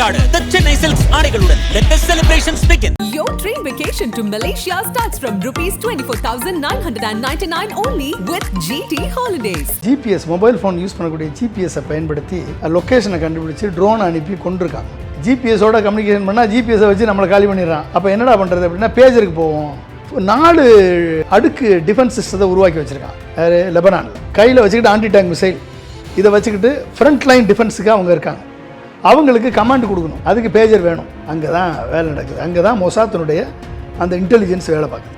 கொண்டாடு. The Chennai Silks ஆடைகளுடன் Let the celebrations begin. Your dream vacation to Malaysia starts from rupees 24,999 only with GT Holidays. GPS mobile phone use பண்ணக்கூடிய ஜிபிஎஸ்ஸை பயன்படுத்தி லொக்கேஷனை கண்டுபிடிச்சு drone அனுப்பி கொண்டிருக்காங்க. ஜிபிஎஸோட கம்யூனிகேஷன் பண்ணால் ஜிபிஎஸை வச்சு நம்மளை காலி பண்ணிடுறான். அப்போ என்னடா பண்ணுறது அப்படின்னா பேஜருக்கு போவோம். நாலு அடுக்கு டிஃபென்ஸ் சிஸ்டத்தை உருவாக்கி வச்சுருக்கான். லெபனானில். கையில் வச்சுக்கிட்டு ஆன்டி டேங்க் மிசைல் இதை வச்சுக்கிட்டு ஃப்ரண்ட் லைன் டிஃபென்ஸுக்கு அவங்க இருக்காங்க. அவங்களுக்கு கமாண்ட் கொடுக்கணும். அதுக்கு பேஜர் வேணும். அங்கே தான் வேலை நடக்குது. அங்கே தான் மொசாத்தினுடைய அந்த இன்டெலிஜென்ஸ் வேலை பார்க்குது.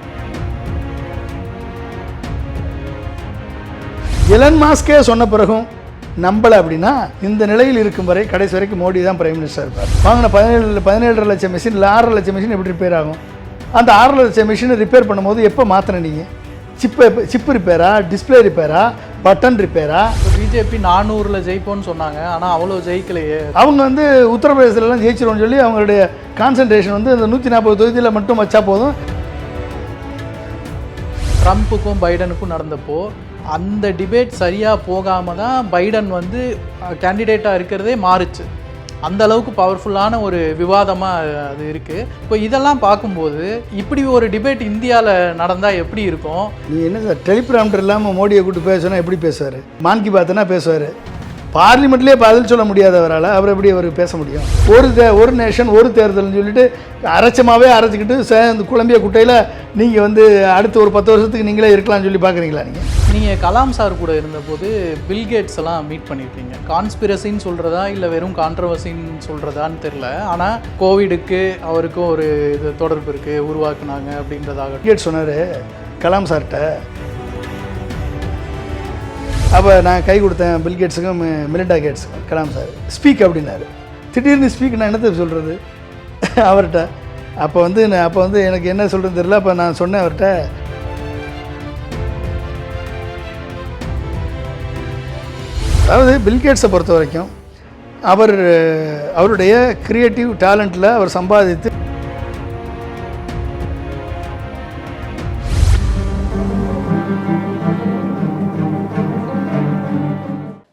எலன் மாஸ்கே சொன்ன பிறகும் நம்பலை அப்படின்னா இந்த நிலையில் இருக்கும் வரை கடைசி வரைக்கும் மோடி தான் பிரைம் மினிஸ்டர் இருப்பார். வாங்கின பதினேழு பதினேழரை லட்சம் மிஷின் இல்லை ஆறரை லட்சம் மிஷின் எப்படி ரிப்பேர் ஆகும்? அந்த ஆறரை லட்சம் மிஷினை ரிப்பேர் பண்ணும்போது எப்போ மாற்றின நீங்கள் சிப்பு சிப்பு ரிப்பேரா டிஸ்பிளே ரிப்பேரா பட்டன் ரிப்பேரா? பிஜேபி நானூறுல ஜெயிப்போம்னு சொன்னாங்க. ஆனா அவ்வளோ ஜெயிக்கலையே. அவங்க வந்து உத்தரப்பிரதேசத்துலலாம் ஜெயிச்சிருவோம்னு சொல்லி அவங்களுடைய கான்சன்ட்ரேஷன் வந்து இந்த நூற்றி நாற்பது தொகுதியில் மட்டும் வச்சா போதும். ட்ரம்ப்புக்கும் பைடனுக்கும் நடந்தப்போ அந்த டிபேட் சரியா போகாம தான் பைடன் வந்து கேண்டிடேட்டாக இருக்கிறதே மாறுச்சு. அந்த அளவுக்கு பவர்ஃபுல்லான ஒரு விவாதமாக அது இருக்குது இப்போ இதெல்லாம் பார்க்கும்போது இப்படி ஒரு டிபேட் இந்தியாவில் நடந்தால் எப்படி இருக்கும்? நீ என்ன சார் டெலிபிராம்டர் இல்லாமல் மோடியை கூப்பிட்டு பேசுனா எப்படி பேசுவார்? மான் கி பேசுவார். பார்லிமெண்ட்லேயே பதில் சொல்ல முடியாதவரால் அவர் எப்படி அவர் பேச முடியும்? ஒரு தே ஒரு நேஷன் ஒரு தேர்தல்னு சொல்லிட்டு அரைச்சமாகவே அரைச்சிக்கிட்டு சேர்ந்து குழம்பிய குட்டையில் நீங்கள் வந்து அடுத்த ஒரு பத்து வருஷத்துக்கு நீங்களே இருக்கலாம்னு சொல்லி பார்க்குறீங்களா நீங்கள் நீங்கள் கலாம் சார் கூட இருந்தபோது பில்கேட்ஸ் எல்லாம் மீட் பண்ணியிருக்கீங்க. கான்ஸ்பிரசின்னு சொல்கிறதா இல்லை வெறும் கான்ட்ரவர்சின்னு சொல்கிறதான்னு தெரில ஆனால் கோவிடுக்கு அவருக்கும் ஒரு இது தொடர்பு இருக்குது உருவாக்குனாங்க அப்படின்றதாக கேட் சொன்னார் கலாம் சார்கிட்ட அப்போ நான் கை கொடுத்தேன் பில் கேட்ஸுக்கும் மிலிண்டா கேட்ஸுக்கும் கலாம் சார். ஸ்பீக் அப்படின்னாரு. திடீர்னு ஸ்பீக் நான் என்னத்தை சொல்கிறது அவர்கிட்ட அப்போ வந்து நான் அப்போ வந்து எனக்கு என்ன சொல்கிறது தெரியல அப்போ நான் சொன்னேன் அவர்கிட்ட அதாவது பில்கேட்ஸை பொறுத்த வரைக்கும் அவர் அவருடைய கிரியேட்டிவ் டேலண்ட்டில் அவர் சம்பாதித்து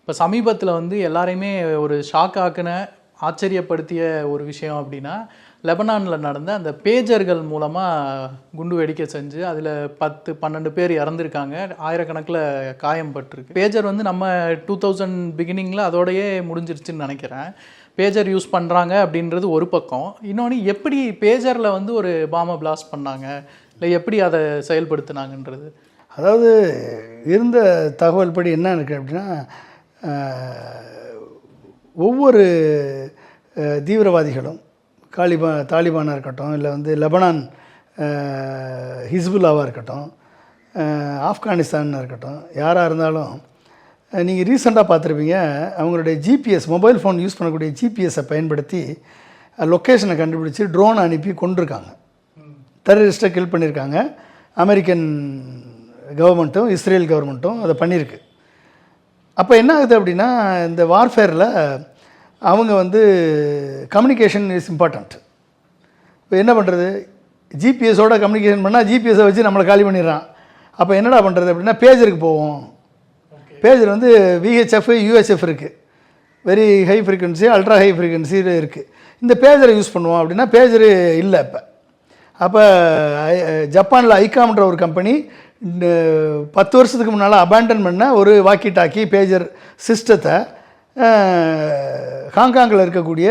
இப்போ சமீபத்தில் வந்து எல்லாரையுமே ஒரு ஷாக் ஆக்கின ஆச்சரியப்படுத்திய ஒரு விஷயம் அப்படின்னா லெபனானில் நடந்த அந்த பேஜர்கள் மூலமாக குண்டு வெடிக்க செஞ்சு அதில் பத்து பன்னெண்டு பேர் இறந்துருக்காங்க. ஆயிரக்கணக்கில் காயம் பட்டிருக்கு. பேஜர் வந்து நம்ம டூ தௌசண்ட் பிகினிங்கில் அதோடையே முடிஞ்சிருச்சுன்னு நினைக்கிறேன். பேஜர் யூஸ் பண்ணுறாங்க அப்படின்றது ஒரு பக்கம். இன்னொன்று எப்படி பேஜரில் வந்து ஒரு பாமை பிளாஸ்ட் பண்ணாங்க? இல்லை எப்படி அதை செயல்படுத்துனாங்கன்றது? அதாவது இருந்த தகவல் படி என்ன இருக்குது அப்படின்னா ஒவ்வொரு தீவிரவாதிகளும் காலிபா தாலிபானாக இருக்கட்டும் இல்லை வந்து லெபனான் ஹிஸ்புல்லாவாக இருக்கட்டும் ஆப்கானிஸ்தானாக இருக்கட்டும் யாராக இருந்தாலும் நீங்கள் ரீசெண்டாக பார்த்துருப்பீங்க அவங்களுடைய ஜிபிஎஸ் மொபைல் ஃபோன் யூஸ் பண்ணக்கூடிய ஜிபிஎஸ்ஸை பயன்படுத்தி லொக்கேஷனை கண்டுபிடிச்சி ட்ரோன் அனுப்பி கொண்டிருக்காங்க. டெரரிஸ்ட்டை கில் பண்ணியிருக்காங்க அமெரிக்கன் கவர்மெண்ட்டும் இஸ்ரேல் கவர்மெண்ட்டும் அதை பண்ணியிருக்கு அப்போ என்ன ஆகுது அப்படின்னா இந்த வார்ஃபேரில் அவங்க வந்து கம்யூனிகேஷன் இஸ் இம்பார்ட்டண்ட் இப்போ என்ன பண்ணுறது ஜிபிஎஸோட கம்யூனிகேஷன் பண்ணால் ஜிபிஎஸை வச்சு நம்மளை காலி பண்ணிடுறான். அப்போ என்னடா பண்ணுறது அப்படின்னா பேஜருக்கு போவோம். பேஜர் வந்து விஹெச்எஃப் யூஎஸ்எஃப் இருக்குது very high frequency ultra high frequency இருக்குது இந்த பேஜரை யூஸ் பண்ணுவோம் அப்படின்னா பேஜரு இல்லை இப்போ. அப்போ ஜப்பானில் ஐகாம்ன்ற ஒரு கம்பெனி இந்த பத்து வருஷத்துக்கு முன்னால் அபேண்டன் பண்ண ஒரு வாக்கி டாக்கி பேஜர் சிஸ்டத்தை ஹாங்காங்கில் இருக்கக்கூடிய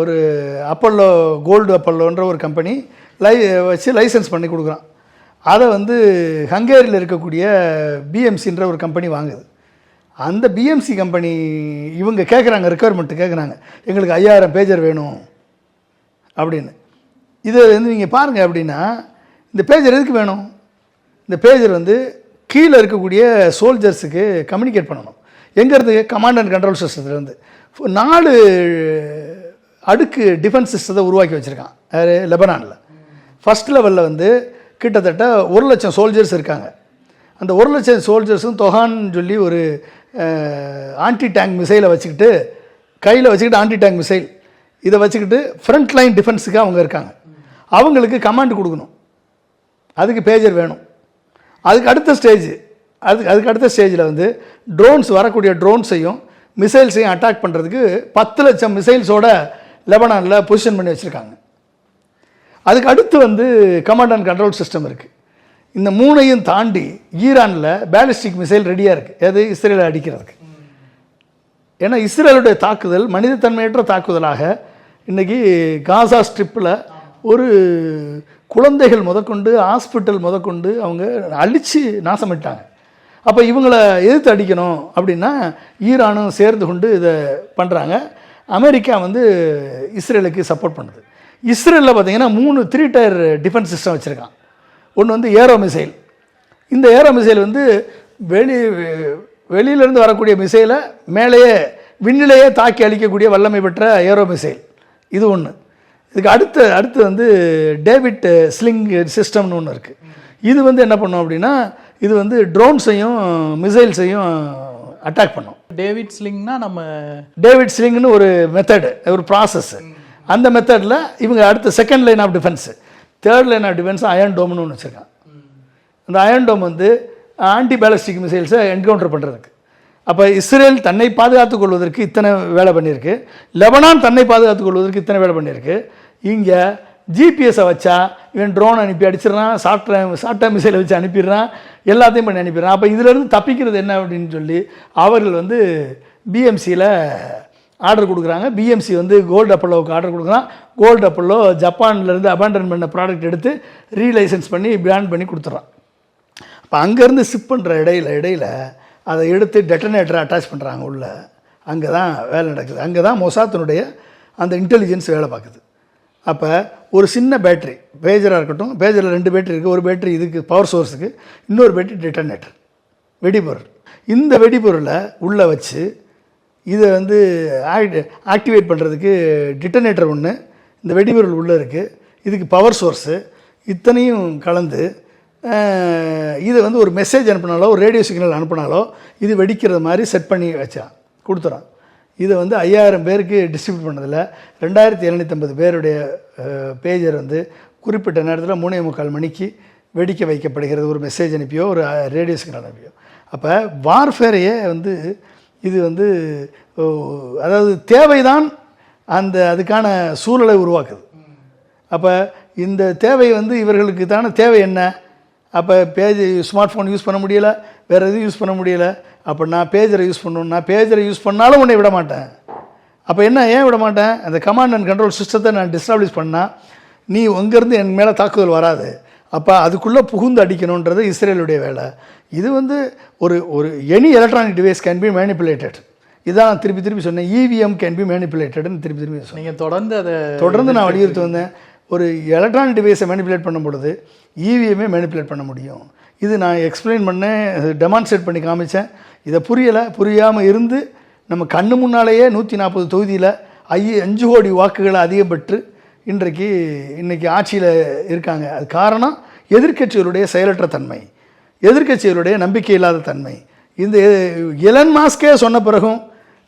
ஒரு அப்பல்லோ கோல்டு அப்பல்லோன்ற ஒரு கம்பெனி லை வச்சு லைசன்ஸ் பண்ணி கொடுக்குறான். அதை வந்து ஹங்கேரியில் இருக்கக்கூடிய பிஎம்சின்ற ஒரு கம்பெனி வாங்குது. அந்த பிஎம்சி கம்பெனி இவங்க கேட்குறாங்க ரெக்குவயர்மெண்ட்டு கேட்குறாங்க எங்களுக்கு ஐயாயிரம் பேஜர் வேணும் அப்படின்னு. இதை வந்து நீங்கள் பாருங்கள் அப்படின்னா இந்த பேஜர் எதுக்கு வேணும்? இந்த பேஜர் வந்து கீழே இருக்கக்கூடிய சோல்ஜர்ஸுக்கு கம்யூனிகேட் பண்ணணும். எங்கேருந்து கமாண்ட் அண்ட் கண்ட்ரோல் சிஸ்டத்துலேருந்து நாலு அடுக்கு டிஃபென்ஸ் சிஸ்டத்தை உருவாக்கி வச்சுருக்கான். யார்? லெபனானில். ஃபஸ்ட் லெவலில் வந்து கிட்டத்தட்ட ஒரு லட்சம் சோல்ஜர்ஸ் இருக்காங்க. அந்த ஒரு லட்சம் சோல்ஜர்ஸும் தொகான்னு சொல்லி ஒரு ஆன்டி டேங்க் மிசைலை வச்சுக்கிட்டு கையில் வச்சுக்கிட்டு ஆன்டி டேங்க் மிசைல் இதை வச்சுக்கிட்டு ஃப்ரண்ட் லைன் டிஃபென்ஸுக்கு அவங்க இருக்காங்க. அவங்களுக்கு கமாண்ட் கொடுக்கணும். அதுக்கு பேஜர் வேணும். அதுக்கு அடுத்த ஸ்டேஜ் அதுக்கு அதுக்கு அடுத்த ஸ்டேஜில் வந்து ட்ரோன்ஸ் வரக்கூடிய ட்ரோன்ஸையும் மிசைல்ஸையும் அட்டாக் பண்ணுறதுக்கு பத்து லட்சம் மிசைல்ஸோட லெபனானில் பொசிஷன் பண்ணி வச்சுருக்காங்க. அதுக்கு அடுத்து வந்து கமாண்ட் அண்ட் கண்ட்ரோல் சிஸ்டம் இருக்குது இந்த மூணையும் தாண்டி ஈரானில் பேலிஸ்டிக் மிசைல் ரெடியாக இருக்குது எது? இஸ்ரேலை அடிக்கிறதுக்கு. ஏன்னா இஸ்ரேலுடைய தாக்குதல் மனிதத்தன்மையற்ற தாக்குதலாக இன்றைக்கி காசா ஸ்ட்ரிப்பில் ஒரு குழந்தைகள் முதற்கொண்டு ஹாஸ்பிட்டல் முதற்கொண்டு அவங்க அழித்து நாசமிட்டாங்க. அப்போ இவங்களை எதிர்த்து அடிக்கணும் அப்படின்னா ஈரானும் சேர்ந்து கொண்டு இதை பண்ணுறாங்க அமெரிக்கா வந்து இஸ்ரேலுக்கு சப்போர்ட் பண்ணுது. இஸ்ரேலில் பார்த்தீங்கன்னா மூணு த்ரீ டயர் டிஃபென்ஸ் சிஸ்டம் வச்சுருக்கான். ஒன்று வந்து ஏரோ மிசைல் இந்த ஏரோ மிசைல் வந்து வெளி வெளியிலேருந்து வரக்கூடிய மிசைலை மேலேயே விண்ணிலேயே தாக்கி அழிக்கக்கூடிய வல்லமை பெற்ற ஏரோ மிசைல் இது ஒன்று இதுக்கு அடுத்து அடுத்து வந்து டேவிட் ஸ்லிங் சிஸ்டம்னு ஒன்று இருக்குது இது வந்து என்ன பண்ணும் அப்படின்னா இது வந்து ட்ரோன்ஸையும் மிசைல்ஸையும் அட்டாக் பண்ணும். டேவிட் ஸ்லிங்னா நம்ம டேவிட் ஸ்லிங்னு ஒரு மெத்தடு ஒரு ப்ராசஸ் அந்த மெத்தடில் இவங்க அடுத்த second line of defence third line of defence iron டோம்னு ஒன்று வச்சுருக்கான். அந்த அயன் டோம் வந்து ஆன்டி பேலஸ்டிக் மிசைல்ஸை என்கவுண்டர் பண்ணுறதுக்கு அப்போ இஸ்ரேல் தன்னை பாதுகாத்துக் கொள்வதற்கு இத்தனை வேலை பண்ணியிருக்கு. லெபனான் தன்னை பாதுகாத்துக் கொள்வதற்கு இத்தனை வேலை பண்ணியிருக்கு. இங்கே ஜிபிஎஸை வச்சா இவன் ட்ரோன் அனுப்பி அடிச்சிடுறான் சாஃப்ட்வேர் சாஃப்ட்வேர் மிசைலை வச்சு அனுப்பிடுறான் எல்லாத்தையும் பண்ணி அனுப்பிடுறான். அப்போ இதிலேருந்து தப்பிக்கிறது என்ன அப்படின்னு சொல்லி அவர்கள் வந்து பிஎம்சியில் ஆர்டர் கொடுக்குறாங்க. பிஎம்சி வந்து கோல்டு அப்பல்லோவுக்கு ஆர்டர் கொடுக்குறான். கோல்டு அப்பல்லோ ஜப்பான்லேருந்து அபாண்டன் பண்ண ப்ராடக்ட் எடுத்து ரீலைசன்ஸ் பண்ணி பிராண்ட் பண்ணி கொடுத்துட்றான் அப்போ அங்கேருந்து ஷிப் பண்ணுற இடையில இடையில அதை எடுத்து டெட்டனேட்டரை அட்டாச் பண்ணுறாங்க உள்ளே. அங்கே தான் வேலை நடக்குது. அங்கே தான் மொசாத்தினுடைய அந்த இன்டெலிஜென்ஸ் வேலை பார்க்குது. அப்போ ஒரு சின்ன பேட்டரி பேஜராக இருக்கட்டும் பேஜரில் ரெண்டு பேட்டரி இருக்குது ஒரு பேட்டரி இதுக்கு பவர் சோர்ஸுக்கு இன்னொரு பேட்டரி டெட்டனேட்டர் வெடிபொருள் இந்த வெடிபொருளை உள்ளே வச்சு இதை வந்து ஆக்டிவேட் பண்ணுறதுக்கு டிட்டனேட்டர் ஒன்று இந்த வெடிபொருள் உள்ளே இருக்குது இதுக்கு பவர் சோர்ஸு இத்தனையும் கலந்து இதை வந்து ஒரு மெசேஜ் அனுப்பினாலோ ஒரு ரேடியோ சிக்னல் அனுப்பினாலோ இது வெடிக்கிறது மாதிரி செட் பண்ணி வச்சான் கொடுத்துறான். இதை வந்து ஐயாயிரம் பேருக்கு டிஸ்ட்ரிபியூட் பண்ணதில் ரெண்டாயிரத்தி எழுநூற்றம்பது பேருடைய பேஜர் வந்து குறிப்பிட்ட நேரத்தில் மூணே முக்கால் மணிக்கு வெடிக்க வைக்கப்படுகிறது. ஒரு மெசேஜ் அனுப்பியோ ஒரு ரேடியோ சிக்னல் அனுப்பியோ. அப்போ வார்ஃபேரையே வந்து இது வந்து அதாவது தேவைதான் அந்த அதுக்கான சூழலை உருவாக்குது. அப்போ இந்த தேவை வந்து இவர்களுக்கு தானே தேவை என்ன? அப்போ பேஜ் ஸ்மார்ட் ஃபோன் யூஸ் பண்ண முடியலை வேறு எதுவும் யூஸ் பண்ண முடியலை. அப்போ நான் பேஜரை யூஸ் பண்ணணும்னா பேஜரை யூஸ் பண்ணாலும் உன்னை விட மாட்டேன். அப்போ என்ன ஏன் விட மாட்டேன்? அந்த கமாண்ட் அண்ட் கண்ட்ரோல் சிஸ்டத்தை நான் டிஸ்டாப்ளிஷ் பண்ணால் நீ அங்கேருந்து என் மேலே தாக்குதல் வராது. அப்போ அதுக்குள்ளே புகுந்து அடிக்கணுன்றது இஸ்ரேலுடைய வேலை. இது வந்து ஒரு ஒரு any electronic device can be manipulated இதான் நான் திருப்பி திருப்பி சொன்னேன். இவிஎம் கேன் பி மேனிப்புலேட்டட்னு திருப்பி திருப்பி சொன்னேன். நீங்க தொடர்ந்து அதை தொடர்ந்து நான் வலியுறுத்தி வந்தேன். ஒரு எலக்ட்ரானிக் டிவைஸை மேனிப்புலேட் பண்ணும் பொழுது இவிஎம்மே மேனிப்புலேட் பண்ண முடியும். இது நான் எக்ஸ்பிளைன் பண்ணேன் டெமான்ஸ்ட்ரேட் பண்ணி காமிச்சேன். இதை புரியலை புரியாமல் இருந்து நம்ம கண்ணு முன்னாலேயே நூற்றி நாற்பது தொகுதியில் ஐ அஞ்சு கோடி வாக்குகளை அதிகம் பெற்று இன்றைக்கு இன்றைக்கி ஆட்சியில் இருக்காங்க. அது காரணம் எதிர்க்கட்சிகளுடைய செயலற்ற தன்மை எதிர்க்கட்சிகளுடைய நம்பிக்கை இல்லாத தன்மை. இந்த எலன் மாஸ்கே சொன்ன பிறகும்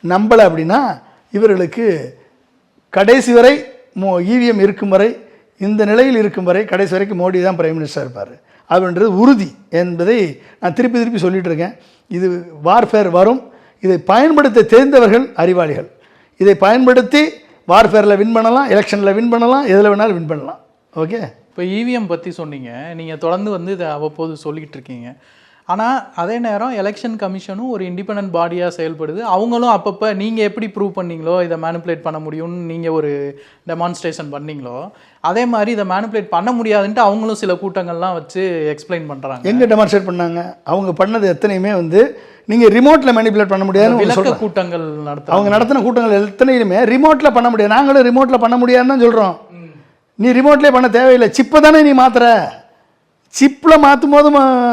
நம்பலை அப்படின்னா இவர்களுக்கு கடைசி வரை மோ இவிஎம் இருக்கும் வரை இந்த நிலையில் இருக்கும் வரை கடைசி வரைக்கும் மோடி தான் பிரைம் மினிஸ்டர் இருப்பார். அப்படின்றது உறுதி என்பதை நான் திருப்பி திருப்பி சொல்லிட்டு இருக்கேன். இது வார்ஃபேர் வரும். இதை பயன்படுத்த தெரிந்தவர்கள் அறிவாளிகள். இதை பயன்படுத்தி வார்ஃபேரில் வின் பண்ணலாம் எலெக்ஷனில் வின் பண்ணலாம் எதில் வேணாலும் வின் பண்ணலாம். ஓகே இப்போ இவிஎம் பற்றி சொன்னீங்க. நீங்கள் தொடர்ந்து வந்து இதை அவ்வப்போது சொல்லிக்கிட்டு இருக்கீங்க. ஆனால் அதே நேரம் எலெக்ஷன் கமிஷனும் ஒரு இண்டிபெண்டன்ட் பாடியாக செயல்படுது. அவங்களும் அப்பப்போ நீங்கள் எப்படி ப்ரூவ் பண்ணீங்களோ இதை மேனிப்புலேட் பண்ண முடியும்னு நீங்கள் ஒரு டெமான்ஸ்ட்ரேஷன் பண்ணீங்களோ அதே மாதிரி இதை மேனிப்புலேட் பண்ண முடியாதுன்ட்டு அவங்களும் சில கூட்டங்கள்லாம் வச்சு எக்ஸ்பிளைன் பண்ணுறாங்க எங்கே டெமான்ஸ்ட்ரேட் பண்ணாங்க? அவங்க பண்ணது எத்தனையுமே வந்து நீங்கள் ரிமோட்டில் மேனிப்புலேட் பண்ண முடியாதுன்னு விளக்க கூட்டங்கள் நடத்த அவங்க நடத்தின கூட்டங்கள் எத்தனையுமே ரிமோட்டில் பண்ண முடியாது. நாங்களும் ரிமோட்டில் பண்ண முடியாதுன்னு தான் சொல்கிறோம் நீ ரிமோட்லேயே பண்ண தேவையில்லை. சிப்பை தானே நீ மாத்துற? சிப்பில் மாற்றும் போது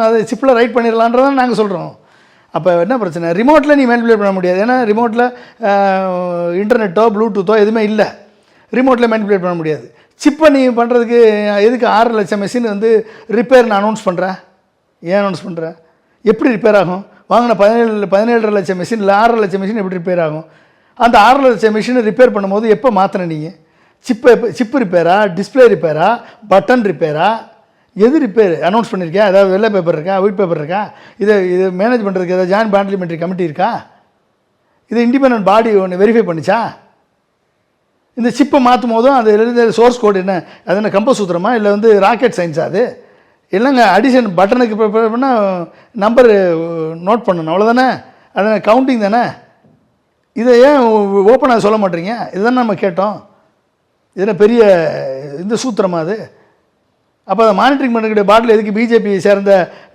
அது சிப்பில் ரைட் பண்ணிடலான்றதான் நாங்கள் சொல்கிறோம் அப்போ என்ன பிரச்சனை? ரிமோட்டில் நீ மேனிப்புலேட் பண்ண முடியாது. ஏன்னா ரிமோட்டில் இன்டர்நெட்டோ ப்ளூடூத்தோ எதுவுமே இல்லை. ரிமோட்டில் மேனிப்புலேட் பண்ண முடியாது. சிப்பை நீ பண்ணுறதுக்கு எதுக்கு ஆறு லட்சம் மெஷின் வந்து ரிப்பேர்னு அனௌன்ஸ் பண்ணுறேன் ஏன் அனௌன்ஸ் பண்ணுற எப்படி ரிப்பேர் ஆகும்? வாங்கின பதினேழு பதினேழரை லட்சம் மெஷினில் ஆறரை லட்சம் மிஷின் எப்படி ரிப்பேர் ஆகும்? அந்த ஆறரை லட்சம் மிஷினை ரிப்பேர் பண்ணும்போது எப்போ மாற்றின நீங்கள் சிப்பை எப்போ சிப்பு ரிப்பேரா டிஸ்பிளே ரிப்பேரா பட்டன் ரிப்பேரா எது ரிப்பேர் அனௌன்ஸ் பண்ணியிருக்கேன் ஏதாவது வெள்ளை பேப்பர் இருக்கா? ஒயிட் பேப்பர் இருக்கா? இதை இது மேனேஜ் பண்ணுறதுக்கு ஏதாவது ஜாயின் பார்லிமெண்ட்ரி கமிட்டி இருக்கா? இது இண்டிபெண்ட் பாடி ஒன்று வெரிஃபை பண்ணிச்சா? இந்த சிப்பை மாற்றும் போதும் அது சோர்ஸ் கோட் என்ன? அது என்ன கம்ப சூத்திரமா? இல்லை வந்து ராக்கெட் சயின்ஸா அது? இல்லைங்க அடிஷன் பட்டனுக்கு ப்ரிப்பேர் பண்ணால் நம்பர் நோட் பண்ணணும். அவ்வளோதானே அது கவுண்டிங் தானே? இதை ஏன் ஓப்பனாக சொல்ல மாட்டேறீங்க இதுதானே நம்ம கேட்டோம். இதில் பெரிய இந்த சூத்திரமா அது? அப்போ அதை மானிட்டரிங் பண்ணக்கூடிய பாட்டில் எதுக்கு பிஜேபி சேர்ந்த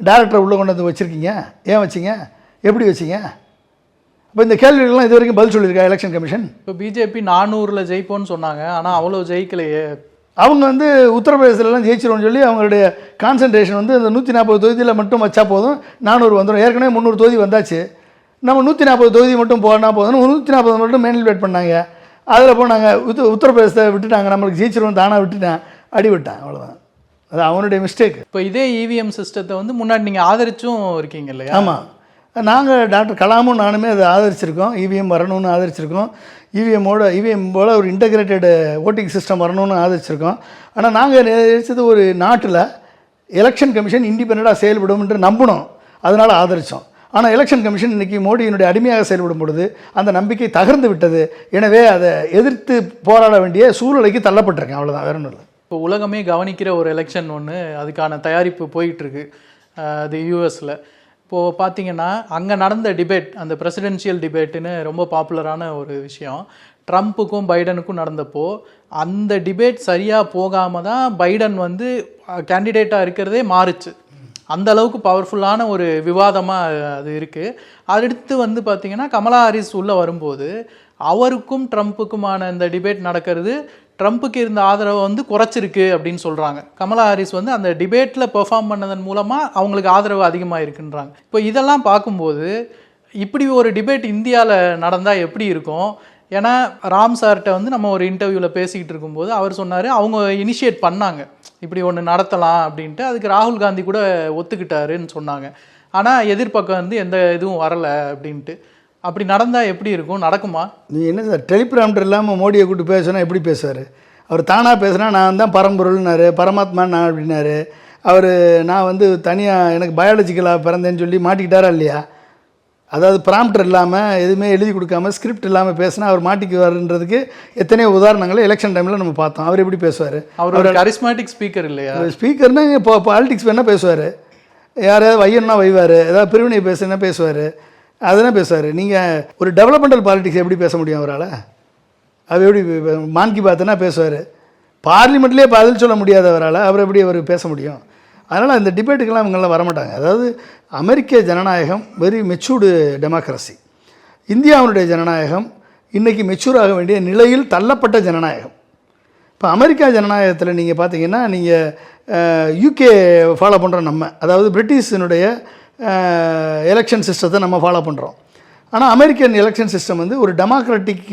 டேரக்டரை உள்ளே கொண்டு வந்து வச்சுருக்கீங்க? ஏன் வச்சீங்க? எப்படி வச்சீங்க? அப்போ இந்த கேள்விகள்லாம் இது வரைக்கும் பதில் சொல்லியிருக்கா எலெக்ஷன் கமிஷன் இப்போ பிஜேபி நானூறில் ஜெயிப்போம்னு சொன்னாங்க ஆனால் அவ்வளோ ஜெயிக்கலையே. அவங்க வந்து உத்தரப்பிரதேசத்துலலாம் ஜெயிச்சிருவோம்னு சொல்லி அவங்களுடைய கான்சன்ட்ரேஷன் வந்து இந்த நூற்றி நாற்பது தொகுதியில் மட்டும் வச்சா போதும் நானூறு வந்துடும் ஏற்கனவே முந்நூறு தொகுதி வந்தாச்சு. நம்ம நூற்றி நாற்பது தொகுதி மட்டும் போனால் போதும் நூற்றி நாற்பது மட்டும் மேனிலேட் பண்ணாங்க. அதில் போனாங்க உத்த உத்தரப்பிரதேசத்தை விட்டுட்டாங்க நம்மளுக்கு ஜெயிச்சிருவோம் தானாக விட்டுட்டேன் அடி விட்டான் அவ்வளோதான் அது அவனுடைய மிஸ்டேக் இப்போ இதே இவிஎம் சிஸ்டத்தை வந்து முன்னாடி நீங்கள் ஆதரிச்சும் இருக்கீங்க இல்லையா? ஆமாம் நாங்கள் டாக்டர் கலாமும் நானுமே அதை ஆதரிச்சிருக்கோம். இவிஎம் வரணும்னு ஆதரிச்சிருக்கோம். E இவிஎம்மோட இவிஎம் போல் ஒரு இன்டகிரேட்டட் ஓட்டிங் சிஸ்டம் வரணும்னு ஆதரிச்சிருக்கோம். ஆனால் நாங்கள் நினைச்சது ஒரு நாட்டில் எலெக்ஷன் கமிஷன் இண்டிபெண்ட்டாக செயல்படும் என்று நம்பினோம். அதனால் ஆதரித்தோம் ஆனால் எலெக்ஷன் கமிஷன் இன்னைக்கு மோடியினுடைய அடிமையாக செயல்படும் பொழுது அந்த நம்பிக்கை தகர்ந்து விட்டது. எனவே அதை எதிர்த்து போராட வேண்டிய சூழ்நிலைக்கு தள்ளப்பட்டிருக்கேன். அவ்வளோதான் வேற ஒன்றும் இல்லை. இப்போ உலகமே கவனிக்கிற ஒரு எலெக்ஷன் ஒன்று அதுக்கான தயாரிப்பு போயிட்டுருக்கு அது யூஎஸில் இப்போது பார்த்தீங்கன்னா அங்கே நடந்த டிபேட் அந்த பிரசிடென்ஷியல் டிபேட்டுன்னு ரொம்ப பாப்புலரான ஒரு விஷயம். ட்ரம்ப்புக்கும் பைடனுக்கும் நடந்தப்போ அந்த டிபேட் சரியாக போகாமல் தான் பைடன் வந்து கேண்டிடேட்டாக இருக்கிறதே மாறுச்சு. அந்த அளவுக்கு பவர்ஃபுல்லான ஒரு விவாதமாக அது இருக்குது அடுத்து வந்து பார்த்திங்கன்னா கமலா ஹாரிஸ் உள்ளே வரும்போது அவருக்கும் ட்ரம்ப்புக்குமான இந்த டிபேட் நடக்கிறது ட்ரம்ப்புக்கு இருந்த ஆதரவை வந்து குறைச்சிருக்கு அப்படின்னு சொல்கிறாங்க கமலா ஹாரிஸ் வந்து அந்த டிபேட்டில் பெர்ஃபார்ம் பண்ணதன் மூலமாக அவங்களுக்கு ஆதரவு அதிகமாக இருக்குன்றாங்க இப்போ இதெல்லாம் பார்க்கும்போது இப்படி ஒரு டிபேட் இந்தியாவில் நடந்தால் எப்படி இருக்கும்? ஏன்னா ராம் சார்கிட்ட வந்து நம்ம ஒரு இன்டர்வியூவில் பேசிக்கிட்டு இருக்கும்போது அவர் சொன்னார் அவங்க இனிஷியேட் பண்ணாங்க. இப்படி ஒன்று நடத்தலாம் அப்படின்ட்டு. அதுக்கு ராகுல் காந்தி கூட ஒத்துக்கிட்டாருன்னு சொன்னாங்க. ஆனால் எதிர்ப்பக்கம் வந்து எந்த இதுவும் வரலை அப்படின்ட்டு. அப்படி நடந்தால் எப்படி இருக்கும்? நடக்குமா? நீ என்ன சார் டெலிபிராம்டர் இல்லாமல் மோடியை கூப்பிட்டு பேசுனா எப்படி பேசுவார்? அவர் தானாக பேசுனா நான் தான் பரம்பொருள்னாரு பரமாத்மா நான் அப்படின்னாரு. அவர் நான் வந்து தனியாக எனக்கு பயாலஜிக்கலாக பிறந்தேன்னு சொல்லி மாட்டிக்கிட்டாரா இல்லையா? அதாவது ப்ராம்ப்டர் இல்லாமல் எதுவுமே எழுதி கொடுக்காம ஸ்கிரிப்ட் இல்லாமல் பேசினா அவர் மாட்டிக்குவாருன்றதுக்கு எத்தனையோ உதாரணங்களை எலெக்ஷன் டைமில் நம்ம பார்த்தோம். அவர் எப்படி பேசுவார்? அவர் கரிஸ்மேட்டிக் ஸ்பீக்கர் இல்லையா? ஸ்பீக்கர்னா இப்போ பாலிடிக்ஸ் வேணால் பேசுவார். யாரையாவது வையன்னா வைவார். ஏதாவது பிரிவினை பேசுனா பேசுவார். அதெல்லாம் பேசுவார் நீங்கள் ஒரு டெவலப்மெண்டல் பாலிடிக்ஸ் எப்படி பேச முடியும் அவரால்? அவர் எப்படி மான்கி பாத்துனா பேசுவார். பார்லிமெண்ட்லேயே பதில் சொல்ல முடியாதவரால் அவர் எப்படி அவர் பேச முடியும்? அதனால் அந்த டிபேட்டுக்கெல்லாம் இவங்கெல்லாம் வரமாட்டாங்க. அதாவது அமெரிக்க ஜனநாயகம் வெரி மெச்சூர்டு டெமோக்ரஸி இந்தியாவினுடைய ஜனநாயகம் இன்றைக்கி மெச்சூர் ஆக வேண்டிய நிலையில் தள்ளப்பட்ட ஜனநாயகம். இப்போ அமெரிக்கா ஜனநாயகத்தில் நீங்கள் பார்த்தீங்கன்னா நீங்கள் யூகே ஃபாலோ பண்ணுற நம்ம அதாவது பிரிட்டிஷினுடைய எலெக்ஷன் சிஸ்டத்தை நம்ம ஃபாலோ பண்ணுறோம் ஆனால் அமெரிக்கன் எலெக்ஷன் சிஸ்டம் வந்து ஒரு டெமோக்ராட்டிக்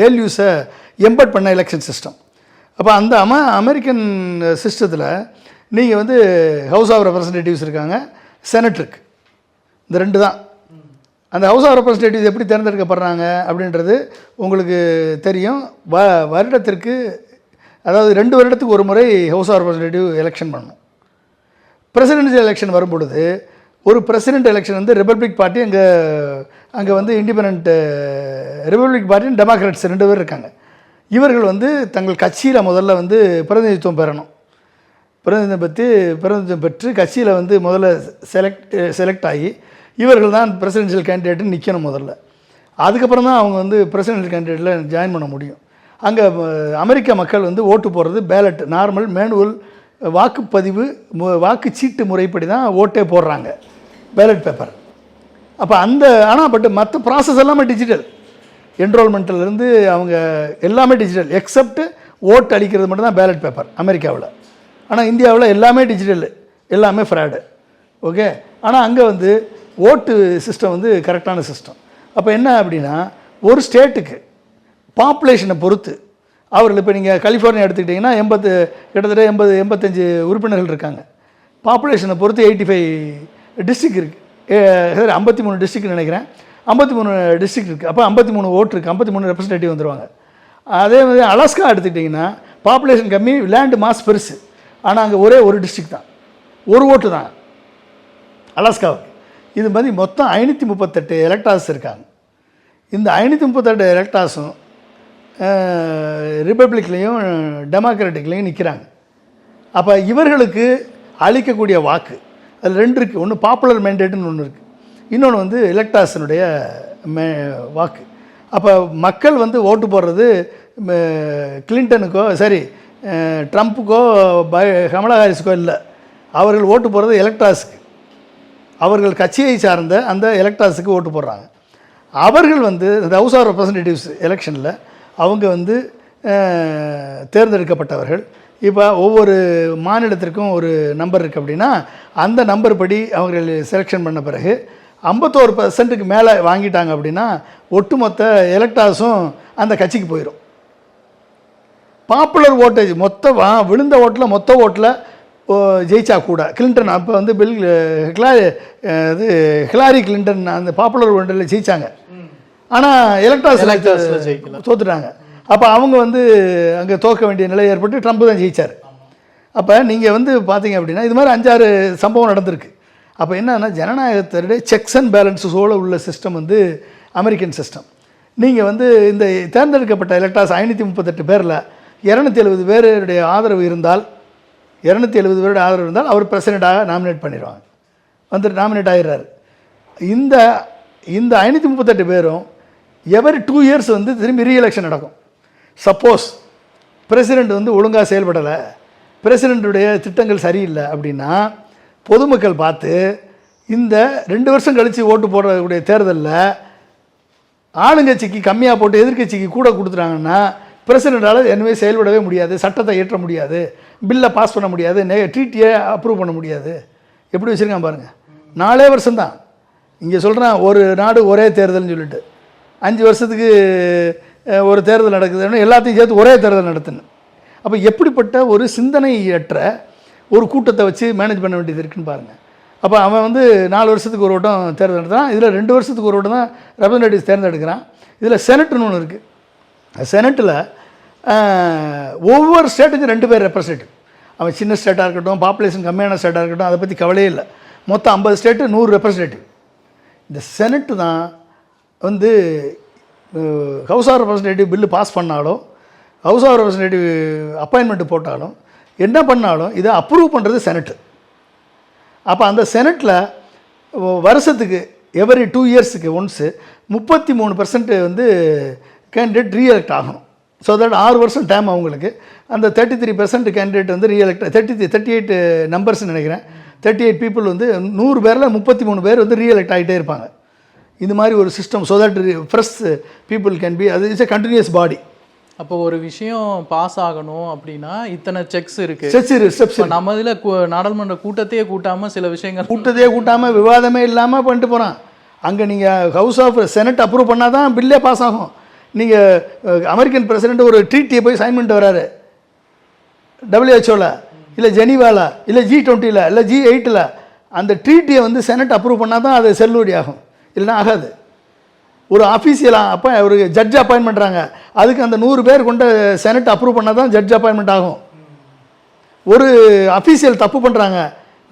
வேல்யூஸை எம்பட் பண்ண எலெக்ஷன் சிஸ்டம் அப்போ அந்த அம அமெரிக்கன் சிஸ்டத்தில் நீங்கள் வந்து ஹவுஸ் ஆஃப் ரெப்ரசன்டேட்டிவ்ஸ் இருக்காங்க செனட் இருக்கு இந்த ரெண்டு தான். அந்த ஹவுஸ் ஆஃப் ரெப்ரசன்டேட்டிவ்ஸ் எப்படி தேர்ந்தெடுக்கப்படுறாங்க அப்படின்றது உங்களுக்கு தெரியும். வ வருடத்திற்கு அதாவது ரெண்டு வருடத்துக்கு ஒரு முறை ஹவுஸ் ஆஃப் ரெப்ரசன்டேட்டிவ் எலெக்ஷன் பண்ணணும். பிரசிடென்சியல் எலெக்ஷன் வரும்பொழுது ஒரு பிரசிடென்ட் எலெக்ஷன் வந்து ரிப்பப்ளிக் பார்ட்டி அங்கே அங்கே வந்து இண்டிபெண்ட் ரிப்பப்ளிக் பார்ட்டி டெமோக்ராட்ஸ் ரெண்டு பேர் இருக்காங்க. இவர்கள் வந்து தங்கள் கட்சியில் முதல்ல வந்து பிரதிநிதித்துவம் பெறணும். பிரதிநிதித்துவம் பெற்று பிரதிநிதித்துவம் பெற்று கட்சியில் வந்து முதல்ல செலக்ட் செலக்ட் ஆகி இவர்கள் தான் பிரசிடென்ஷியல் கேண்டிடேட்டு நிற்கணும் முதல்ல. அதுக்கப்புறம் தான் அவங்க வந்து பிரசிடென்ஷியல் கேண்டிடேட்டில் ஜாயின் பண்ண முடியும். அங்கே அமெரிக்க மக்கள் வந்து ஓட்டு போடுறது பேலட் நார்மல் மேனுவல் வாக்குப்பதிவு மு- வாக்குச்சீட்டு முறைப்படி தான் ஓட்டே போடுறாங்க. பேலட் பேப்பர் அப்போ அந்த ஆனால் பட் மற்ற ப்ராசஸ் எல்லாமே டிஜிட்டல் என்ரோல்மெண்ட்லேருந்து அவங்க எல்லாமே டிஜிட்டல் எக்ஸப்ட் ஓட்டு அளிக்கிறது மட்டும்தான் பேலட் பேப்பர் அமெரிக்காவில். ஆனால் இந்தியாவில் எல்லாமே டிஜிட்டல் எல்லாமே ஃப்ராடு ஓகே ஆனால் அங்கே வந்து ஓட்டு சிஸ்டம் வந்து கரெக்டான சிஸ்டம் அப்போ என்ன அப்படின்னா ஒரு ஸ்டேட்டுக்கு பாப்புலேஷனை பொறுத்து அவர்கள் இப்போ நீங்கள் கலிஃபோர்னியா எடுத்துக்கிட்டிங்கன்னா எண்பத்து கிட்டத்தட்ட எண்பது எண்பத்தஞ்சு உறுப்பினர்கள் இருக்காங்க. பாப்புலேஷனை பொறுத்து எயிட்டி ஃபைவ் டிஸ்ட்ரிக் இருக்குது சரி ஐம்பத்தி மூணு டிஸ்ட்ரிக்ட் நினைக்கிறேன். ஐம்பத்தி மூணு டிஸ்ட்ரிக்ட் இருக்குது அப்போ ஐம்பத்தி மூணு ஓட்டு இருக்குது ஐம்பத்தி மூணு ரெப்ரஸன்டேட்டிவ் வந்துருவாங்க. அதே மாதிரி அலாஸ்கா எடுத்துக்கிட்டிங்கன்னா பாப்புலேஷன் கம்மி லேண்டு மாஸ் பெருசு. ஆனால் அங்கே ஒரே ஒரு டிஸ்ட்ரிக்ட் தான். ஒரு ஓட்டு தான். அலாஸ்காவுக்கு. இது மாதிரி மொத்தம் ஐநூற்றி முப்பத்தெட்டு எலக்டார்ஸ் இருக்காங்க. இந்த ஐநூற்றி முப்பத்தெட்டு எலக்டாஸும் ரிப்பப்ளிக்லேயும் டெமோக்ராட்டிக்லேயும் நிற்கிறாங்க அப்போ இவர்களுக்கு அளிக்கக்கூடிய வாக்கு அதில் ரெண்டு இருக்குது ஒன்று பாப்புலர் மேண்டேட்டுன்னு ஒன்று இருக்குது இன்னொன்று வந்து எலக்டாஸனுடைய மே வாக்கு. அப்போ மக்கள் வந்து ஓட்டு போடுறது கிளின்டனுக்கோ சரி ட்ரம்ப்புக்கோ பை கமலா ஹாரிஸுக்கோ இல்லை. அவர்கள் ஓட்டு போடுறது எலக்ட்ராஸுக்கு அவர்கள் கட்சியை சார்ந்த அந்த எலக்ட்ராஸுக்கு ஓட்டு போடுறாங்க. அவர்கள் வந்து இந்த ஹவுஸ் ஆஃப் ரெப்ரசன்டேட்டிவ்ஸ் எலெக்ஷனில் அவங்க வந்து தேர்ந்தெடுக்கப்பட்டவர்கள். இப்போ ஒவ்வொரு மாநிலத்திற்கும் ஒரு நம்பர் இருக்குது அப்படின்னா அந்த நம்பர் படி அவர்கள் செலெக்ஷன் பண்ண பிறகு ஐம்பத்தோரு பர்சன்ட்டுக்கு மேலே வாங்கிட்டாங்க அப்படின்னா ஒட்டுமொத்த எலக்டாஸும் அந்த கட்சிக்கு போயிடும் பாப்புலர் ஓட்டேஜ் மொத்த வா- விழுந்த ஓட்டில் மொத்த ஓட்டில் ஜெயிச்சா கூட. கிளின்டன் அப்போ வந்து பில் ஹிலாரி இது ஹிலாரி கிளின்டன் அந்த பாப்புலர் ஓட்டில் ஜெயிச்சாங்க. ஆனால் எலக்ட்ராஸ். தோத்துட்டாங்க. அப்போ அவங்க வந்து அங்கே தோக்க வேண்டிய நிலை ஏற்பட்டு ட்ரம்ப் தான் ஜெயிச்சார். அப்போ நீங்கள் வந்து பார்த்தீங்க அப்படின்னா இது மாதிரி அஞ்சாறு சம்பவம் நடந்திருக்கு. அப்போ என்னன்னா ஜனநாயகத்தினுடைய செக்ஸ் அண்ட் பேலன்ஸஸோடு உள்ள சிஸ்டம் வந்து அமெரிக்கன் சிஸ்டம் நீங்கள் வந்து இந்த தேர்ந்தெடுக்கப்பட்ட எலக்டாஸ் ஐநூற்றி முப்பத்தெட்டு பேரில் இரநூத்தி எழுபது பேருடைய ஆதரவு இருந்தால் இரநூத்தி எழுபது பேருடைய ஆதரவு இருந்தால் அவர் பிரசிடெண்ட்டாக நாமினேட் பண்ணிடுவாங்க. வந்துட்டு நாமினேட் ஆயிடுறாரு. இந்த இந்த ஐநூற்றி முப்பத்தெட்டு பேரும் எவரி டூ இயர்ஸ் வந்து திரும்பி ரீஎலெக்ஷன் நடக்கும். சப்போஸ் பிரசிடெண்ட் வந்து ஒழுங்காக செயல்படலை பிரசிடெண்ட்டுடைய திட்டங்கள் சரியில்லை அப்படின்னா பொதுமக்கள் பார்த்து இந்த ரெண்டு வருஷம் கழித்து ஓட்டு போடக்கூடிய தேர்தலில் ஆளுங்கட்சிக்கு கம்மியாக போட்டு எதிர்க்கட்சிக்கு கூட கொடுத்துட்டாங்கன்னா பிரசிடெண்டால் எனவே செயல்படவே முடியாது சட்டத்தை இயற்ற முடியாது பில்லை பாஸ் பண்ண முடியாது நெ ட்ரீட்டியை அப்ரூவ் பண்ண முடியாது. எப்படி வச்சுருக்கான் பாருங்கள் நாலே வருஷம்தான். இங்கே சொல்கிறேன் ஒரு நாடு ஒரே தேர்தல்னு சொல்லிட்டு. அஞ்சு வருஷத்துக்கு ஒரு தேர்தல் நடக்குதுன்னு எல்லாத்தையும் சேர்த்து ஒரே தேர்தல் நடத்தணும் அப்போ எப்படிப்பட்ட ஒரு சிந்தனையற்ற ஒரு கூட்டத்தை வச்சு மேனேஜ் பண்ண வேண்டியது இருக்குன்னு பாருங்கள் அப்போ அவன் வந்து நாலு வருஷத்துக்கு ஒரு வட்டம் தேர்தல் நடத்துகிறான் இதில் ரெண்டு வருஷத்துக்கு ஒரு வட்டம் தான் ரெப்ரசன்டேட்டிவ்ஸ் தேர்ந்தெடுக்கிறான். இதில் செனட்னு ஒன்று இருக்குது செனட்டில் ஒவ்வொரு ஸ்டேட்டுக்கும் ரெண்டு பேர் ரெப்ரசன்டேட்டிவ் அவன் சின்ன ஸ்டேட்டாக இருக்கட்டும் பாப்புலேஷன் கம்மியான ஸ்டேட்டாக இருக்கட்டும் அதை பற்றி கவலையே இல்லை. மொத்தம் ஐம்பது ஸ்டேட்டு நூறு ரெப்ரசன்டேட்டிவ் இந்த செனட்டு தான் வந்து house of representative bill pass பண்ணாலும் ஹவுஸ் ஆஃப் ரெப்ரசன்டேட்டிவ் அப்பாயின்மெண்ட் போட்டாலும் என்ன பண்ணாலும் இதை அப்ரூவ் பண்ணுறது செனட்டு அப்போ அந்த செனட்டில் வருஷத்துக்கு எவரி டூ இயர்ஸுக்கு ஒன்ஸு முப்பத்தி மூணு பர்சன்ட் வந்து கேண்டிடேட் ரீஎலெக்ட் ஆகணும். ஸோ தட் ஆறு வருஷம் டைம் அவங்களுக்கு. அந்த தேர்ட்டி த்ரீ பர்சன்ட் கேண்டிடேட் வந்து ரீஎலெக்ட் தேர்ட்டி தேர்ட்டி எயிட் நம்பர்ஸ்னு நினைக்கிறேன். தேர்ட்டி எயிட் பீப்புள் வந்து நூறு பேரில் முப்பத்தி மூணு பேர் வந்து ரீஎலெக்ட் ஆகிட்டே இருப்பாங்க. இது மாதிரி ஒரு system so that fresh people can be அது இட்ஸ் எ கண்டினியூஸ் பாடி அப்போ ஒரு விஷயம் பாஸ் ஆகணும் அப்படின்னா இத்தனை செக்ஸ் இருக்கு. ஸ்டெப்ஸ் ஸ்டெப்ஸ் நம்ம இதுல நாடாளுமன்ற கூட்டத்தையே கூட்டாம சில விஷயங்கள் கூட்டத்தையே கூட்டாமல் விவாதமே இல்லாமல் பண்ணிட்டு போகிறான் அங்கே நீங்கள் ஹவுஸ் ஆஃப் செனட் அப்ரூவ் பண்ணால் தான் பில்லே பாஸ் ஆகும். நீங்கள் அமெரிக்கன் பிரசிடென்ட் ஒரு ட்ரீட்டியை போய் சைன் பண்ணிட்டு வராரு. டபிள்யூஹெச்ஓவில் இல்லை ஜெனீவாவில் இல்லை ஜி டுவெண்ட்டியில் இல்லை ஜி எயிட்டில் அந்த ட்ரீட்டியை வந்து செனட் அப்ரூவ் பண்ணால் தான் அது செல்லுபடி ஆகும். இல்லைன்னா ஆகாது. ஒரு அஃபீஷியலாக அப்போ ஒரு ஜட்ஜ் அப்பாயின் பண்ணுறாங்க அதுக்கு அந்த நூறு பேர் கொண்ட செனட் அப்ரூவ் பண்ணால் தான் ஜட்ஜ் அப்பாயின்மெண்ட் ஆகும். ஒரு அஃபீஷியல் தப்பு பண்ணுறாங்க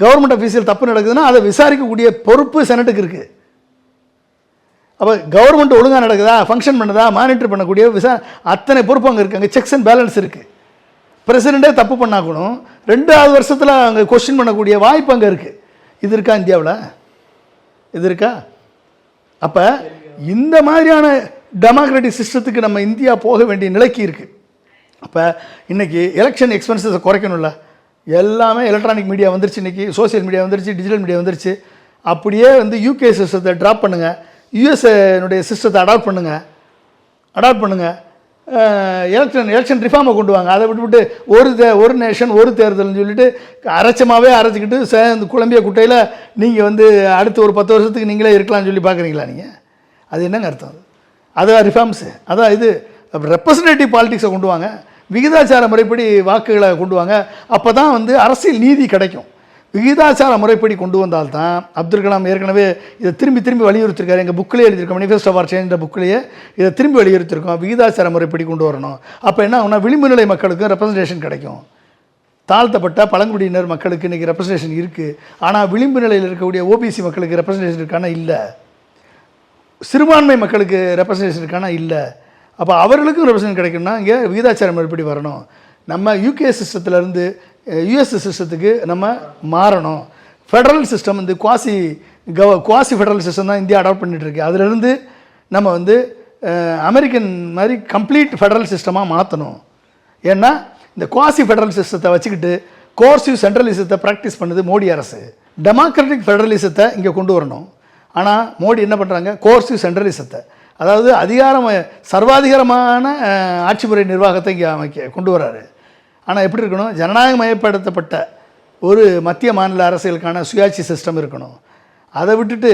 கவர்மெண்ட் அஃபீஷியல் தப்பு நடக்குதுன்னா அதை விசாரிக்கக்கூடிய பொறுப்பு செனட்டுக்கு இருக்குது அப்போ கவர்மெண்ட் ஒழுங்காக நடக்குதா? ஃபங்க்ஷன் பண்ணுதா? மானிட்டர் பண்ணக்கூடிய விசா அத்தனை பொறுப்பு அங்கே இருக்குது அங்கே செக்ஸ் அண்ட் பேலன்ஸ் இருக்குது பிரசிடெண்ட்டே தப்பு பண்ணா கூட ரெண்டாவது வருஷத்தில் அங்கே கொஸ்டின் பண்ணக்கூடிய வாய்ப்பு அங்கே இருக்குது இது இருக்கா இந்தியாவில்? இது இருக்கா? அப்போ இந்த மாதிரியான டெமோக்ராட்டிக் சிஸ்டத்துக்கு நம்ம இந்தியா போக வேண்டிய நிலைக்கு இருக்குது அப்போ இன்றைக்கி எலெக்ஷன் எக்ஸ்பென்சஸை குறைக்கணும்ல? எல்லாமே எலக்ட்ரானிக் மீடியா வந்துருச்சு இன்றைக்கி சோஷியல் மீடியா வந்துருச்சு டிஜிட்டல் மீடியா வந்துருச்சு. அப்படியே வந்து யூகே சிஸ்டத்தை ட்ராப் பண்ணுங்கள் யூஎஸ்ஏனுடைய சிஸ்டத்தை அடாப்ட் பண்ணுங்கள் அடாப்ட் பண்ணுங்கள் எலெக்ஷன் எலெக்ஷன் ரிஃபார்மை கொண்டு வாங்க. அதை விட்டுவிட்டு ஒரு தே ஒரு நேஷன் ஒரு தேர்தல்னு சொல்லிட்டு அரைச்சமாகவே அரைச்சிக்கிட்டு சேர்ந்து குழம்பிய குட்டையில் நீங்கள் வந்து அடுத்த ஒரு பத்து வருஷத்துக்கு நீங்களே இருக்கலாம்னு சொல்லி பார்க்குறீங்களா நீங்கள் அது என்னங்க அர்த்தம் அது? அதான் ரிஃபார்ம்ஸு அதான் இது. ரெப்ரசன்டேட்டிவ் பாலிடிக்ஸை கொண்டு வாங்க. விகிதாச்சார முறைப்படி வாக்குகளை கொண்டு வாங்க. அப்போ தான் வந்து அரசியல் நீதி கிடைக்கும். விகிதாச்சார முறைப்படி கொண்டு வந்தால்தான் அப்துல் கலாம் ஏற்கனவே இதை திரும்பி திரும்பி வலியுறுத்திருக்காரு. எங்கள் புக்கிலே எழுதியிருக்கோம் மேனிஃபெஸ்டோ ஃபார் சேஞ்ச் புக்கிலேயே இதை திரும்பி வலியுறுத்திருக்கோம். விகிதாச்சார முறைப்படி கொண்டு வரணும். அப்போ என்ன ஆகும்னா விளிம்பு நிலை மக்களுக்கு ரெப்ரசன்டேஷன் கிடைக்கும். தாழ்த்தப்பட்ட பழங்குடியினர் மக்களுக்கு இன்றைக்கி ரெப்ரசன்டேஷன் இருக்குது ஆனால் விளிம்பு நிலையில் இருக்கக்கூடிய ஓபிசி மக்களுக்கு ரெப்ரசன்டேஷன் இருக்கானா? இல்லை. சிறுபான்மை மக்களுக்கு ரெப்ரசன்டேஷன் இருக்கானா? இல்லை. அப்போ அவர்களுக்கும் ரெப்ரசன்ட் கிடைக்கணும்னா இங்கே விகிதாச்சாரம் எப்படி வரணும். நம்ம யூகே சிஸ்டத்துலேருந்து யுஎஸ் சிஸ்டத்துக்கு நம்ம மாறணும். ஃபெடரல் சிஸ்டம் வந்து குவாசி கவ குவாசி ஃபெடரல் சிஸ்டம் தான் இந்தியா அடாப்ட் பண்ணிகிட்ருக்கு அதிலிருந்து அதுலேருந்து நம்ம வந்து அமெரிக்கன் மாதிரி கம்ப்ளீட் ஃபெடரல் சிஸ்டமாக மாற்றணும் ஏன்னா இந்த குவாசி ஃபெடரல் சிஸ்டத்தை வச்சுக்கிட்டு கோர்சிவ் சென்ட்ரலிசத்தை ப்ராக்டிஸ் பண்ணுது மோடி அரசு. டெமோக்ராட்டிக் ஃபெடரலிசத்தை இங்கே கொண்டு வரணும். ஆனால் மோடி என்ன பண்ணுறாங்க கோர்சிவ் சென்ட்ரலிசத்தை அதாவது அதிகாரம் சர்வாதிகாரமான ஆட்சி முறை நிர்வாகத்தை இங்கே அமைக்க கொண்டு வராரு ஆனால் எப்படி இருக்கணும்? ஜனநாயகமயப்படுத்தப்பட்ட ஒரு மத்திய மாநில அரசுகளுக்கான சுயாட்சி சிஸ்டம் இருக்கணும். அதை விட்டுட்டு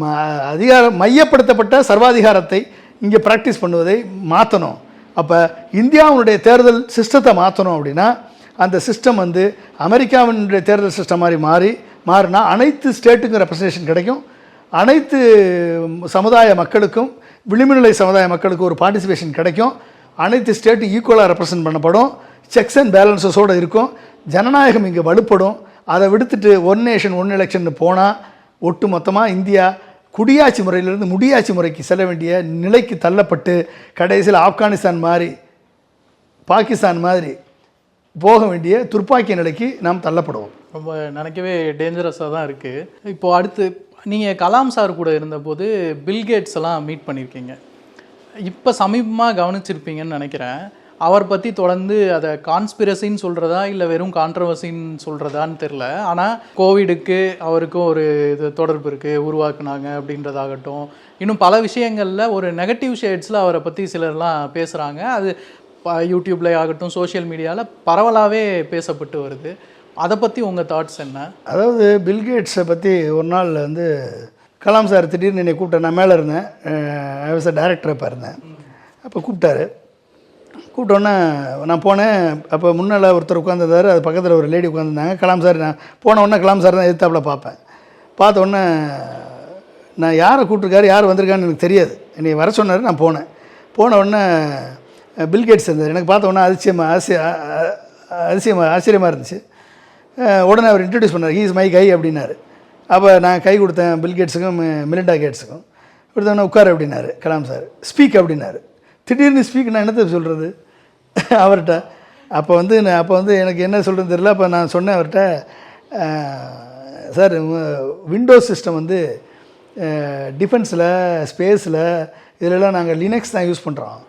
ம அதிகாரம் மையப்படுத்தப்பட்ட சர்வாதிகாரத்தை இங்கே ப்ராக்டிஸ் பண்ணுவதை மாற்றணும் அப்போ இந்தியாவுடைய தேர்தல் சிஸ்டத்தை மாற்றணும் அப்படின்னா அந்த சிஸ்டம் வந்து அமெரிக்காவினுடைய தேர்தல் சிஸ்டம் மாதிரி மாறி மாறினா அனைத்து ஸ்டேட்டுக்கும் ரெப்ரசன்டேஷன் கிடைக்கும். அனைத்து சமுதாய மக்களுக்கும் விளிம்புநிலை சமுதாய மக்களுக்கும் ஒரு பார்ட்டிசிபேஷன் கிடைக்கும். அனைத்து ஸ்டேட்டும் ஈக்குவலாக ரெப்ரசன்ட் பண்ணப்படும். செக்ஸ் அண்ட் பேலன்சஸோடு இருக்கும். ஜனநாயகம் இங்கே வலுப்படும். அதை விடுத்துட்டு ஒன் நேஷன் ஒன் எலெக்ஷன் போனால் ஒட்டு மொத்தமாக இந்தியா குடியாட்சி முறையிலிருந்து முடியாட்சி முறைக்கு செல்ல வேண்டிய நிலைக்கு தள்ளப்பட்டு கடைசியில் ஆப்கானிஸ்தான் மாதிரி பாகிஸ்தான் மாதிரி போக வேண்டிய துப்பாக்கி நிலைக்கு நாம் தள்ளப்படுவோம். ரொம்ப நினைக்கவே டேஞ்சரஸாக தான் இருக்குது இப்போது அடுத்து நீங்கள் கலாம் சார் கூட இருந்தபோது பில்கேட்ஸ் எல்லாம் மீட் பண்ணியிருக்கீங்க இப்போ சமீபமாக கவனிச்சிருப்பீங்கன்னு நினைக்கிறேன். அவர் பற்றி தொடர்ந்து அதை கான்ஸ்பிரசின்னு சொல்கிறதா இல்லை வெறும் கான்ட்ரவர்சின்னு சொல்கிறதான்னு தெரில ஆனால் கோவிடுக்கு அவருக்கும் ஒரு இது தொடர்பு இருக்குது உருவாக்குனாங்க அப்படின்றதாகட்டும். இன்னும் பல விஷயங்களில் ஒரு நெகட்டிவ் ஷேட்ஸில் அவரை பற்றி சிலர்லாம் பேசுகிறாங்க அது யூடியூப்ல ஆகட்டும் சோஷியல் மீடியாவில் பரவலாகவே பேசப்பட்டு வருது. அதை பற்றி உங்கள் தாட்ஸ் என்ன? அதாவது பில்கேட்ஸை பற்றி ஒரு நாள் வந்து கலாம் சார் திடீர்னு என்னை கூப்பிட்டேன் நான் மேலே இருந்தேன். ஐ வாஸ் டேரக்டர் இப்போ இருந்தேன் அப்போ கூப்பிட்டாரு. கூப்பிட்டோன்னே நான் போனேன். அப்போ முன்னால் ஒருத்தர் உட்காந்துருந்தாரு அது பக்கத்தில் ஒரு லேடி உட்காந்துருந்தாங்க கலாம் சார் நான் போன உடனே கலாம் சார் தான் எதிர்த்தாப்பில் பார்ப்பேன். பார்த்த உடனே நான் யாரை கூப்பிட்ருக்காரு யார் வந்திருக்கான்னு எனக்கு தெரியாது. என்னை வர சொன்னார் நான் போனேன். போன உடனே பில்கேட்ஸ் இருந்தார். எனக்கு பார்த்த உடனே அதிசயமாக ஆசிய அதிசயமாக ஆச்சரியமாக இருந்துச்சு. உடனே அவர் இன்ட்ரடியூஸ் பண்ணார். ஹீஸ் மை கை அப்படின்னாரு. அப்போ நான் கை கொடுத்தேன் பில்கேட்ஸுக்கும் மிலிண்டா கேட்ஸுக்கும் கொடுத்தவொடனே உட்கார் அப்படின்னாரு கலாம் சார் ஸ்பீக் அப்படின்னாரு. திடீர்னு ஸ்பீக் நான் என்னத்தை சொல்கிறது அவர்கிட்ட. அப்போ வந்து நான் அப்போ வந்து எனக்கு என்ன சொல்கிறது தெரியல. அப்போ நான் சொன்னேன் அவர்கிட்ட சார் விண்டோஸ் சிஸ்டம் வந்து டிஃபென்ஸில் ஸ்பேஸில் இதிலெல்லாம் நாங்கள் லினக்ஸ் தான் யூஸ் பண்ணுறோம்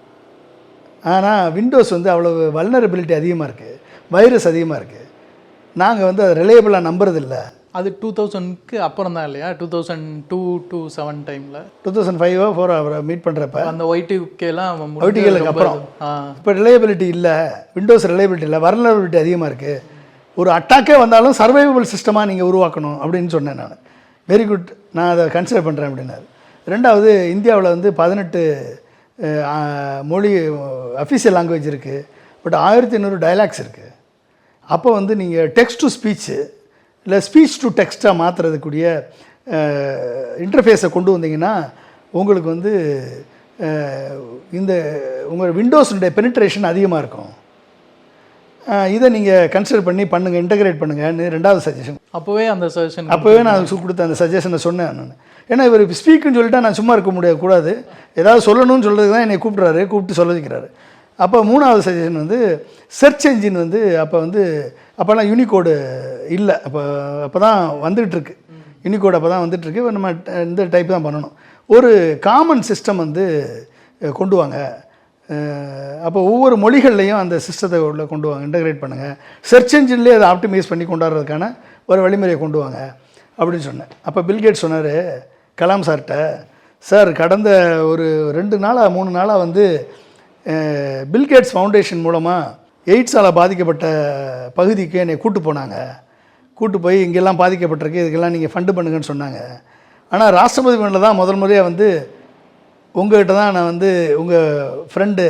ஆனால் விண்டோஸ் வந்து அவ்வளோ வல்னரபிலிட்டி அதிகமாக இருக்குது வைரஸ் அதிகமாக இருக்குது நாங்கள் வந்து அதை ரிலையபிளாக நம்புறதில்லை. அது டூ தௌசண்ட்க்கு அப்புறம் தான் இல்லையா two thousand two to seven டைமில் டூ தௌசண்ட் ஃபைவோ ஃபோர் அவரை மீட் பண்ணுறப்ப அந்த ஒய்டிகேலாம் ஒய்டிகளுக்கு அப்புறம். இப்போ ரிலையபிலிட்டி இல்லை விண்டோஸ் ரிலையபிலிட்டி இல்லை வல்னரபிலிட்டி அதிகமாக இருக்குது ஒரு அட்டாக்கே வந்தாலும் சர்வைவபிள் சிஸ்டமாக நீங்கள் உருவாக்கணும் அப்படின்னு சொன்னேன் நான். வெரி குட் நான் அதை கன்சிடர் பண்ணுறேன் அப்படின்னாரு. ரெண்டாவது இந்தியாவில் வந்து பதினெட்டு மொழி அஃபீஷியல் லாங்குவேஜ் இருக்குது பட் ஆயிரத்தி ஐநூறு டயலாக்ஸ் இருக்குது அப்போ வந்து நீங்கள் டெக்ஸ்ட் டு ஸ்பீச்சு இல்லை ஸ்பீச் டு டெக்ஸ்ட்டாக மாற்றுறதுக்குரிய இன்டர்ஃபேஸை கொண்டு வந்தீங்கன்னா உங்களுக்கு வந்து இந்த உங்கள் விண்டோஸுடைய பெனிட்ரேஷன் அதிகமாக இருக்கும். இதை நீங்கள் கன்சிடர் பண்ணி பண்ணுங்கள் இன்டகிரேட் பண்ணுங்கன்னு ரெண்டாவது சஜஷன் அப்போவே அந்த சஜஷன் அப்போவே நான் கொடுத்த அந்த சஜஷனை சொன்னேன் நான். ஏன்னா இவர் ஸ்பீக்குன்னு சொல்லிட்டா நான் சும்மா இருக்க முடியாது கூடாது. ஏதாவது சொல்லணும்னு சொல்கிறதுக்கு தான் என்னை கூப்பிட்றாரு கூப்பிட்டு சொல்ல வைக்கிறாரு. அப்போ மூணாவது சஜஷன் வந்து சர்ச் என்ஜின் வந்து அப்போ வந்து அப்போல்லாம் யூனிகோடு இல்லை. அப்போ அப்போ தான் வந்துகிட்ருக்கு யூனிகோடு அப்போ தான் வந்துகிட்ருக்கு இப்போ நம்ம இந்த டைப் தான் பண்ணணும். ஒரு காமன் சிஸ்டம் வந்து கொண்டு வாங்க. அப்போ ஒவ்வொரு மொழிகள்லையும் அந்த சிஸ்டத்தை உள்ள கொண்டு வாங்க இன்டகிரேட் பண்ணுங்கள் சர்ச் என்ஜின்லேயே அதை ஆப்டிமைஸ் பண்ணி கொண்டாடுறதுக்கான ஒரு வழிமுறையை கொண்டு வாங்க அப்படின்னு சொன்னேன். அப்போ பில்கேட் சொன்னார் கலாம் சார்கிட்ட சார் கடந்த ஒரு ரெண்டு நாளாக மூணு நாளாக வந்து பில்கேட்ஸ் ஃபவுண்டேஷன் மூலமாக எய்ட்ஸால் பாதிக்கப்பட்ட பகுதிக்கு என்னை கூட்டு போனாங்க. கூட்டு போய் இங்கெல்லாம் பாதிக்கப்பட்டிருக்கு இதுக்கெல்லாம் நீங்கள் ஃபண்டு பண்ணுங்கன்னு சொன்னாங்க. ஆனால் ராஷ்டிரபதி பவனில் தான் முதல் முறையாக வந்து உங்ககிட்ட தான் நான் வந்து உங்கள் ஃப்ரெண்டு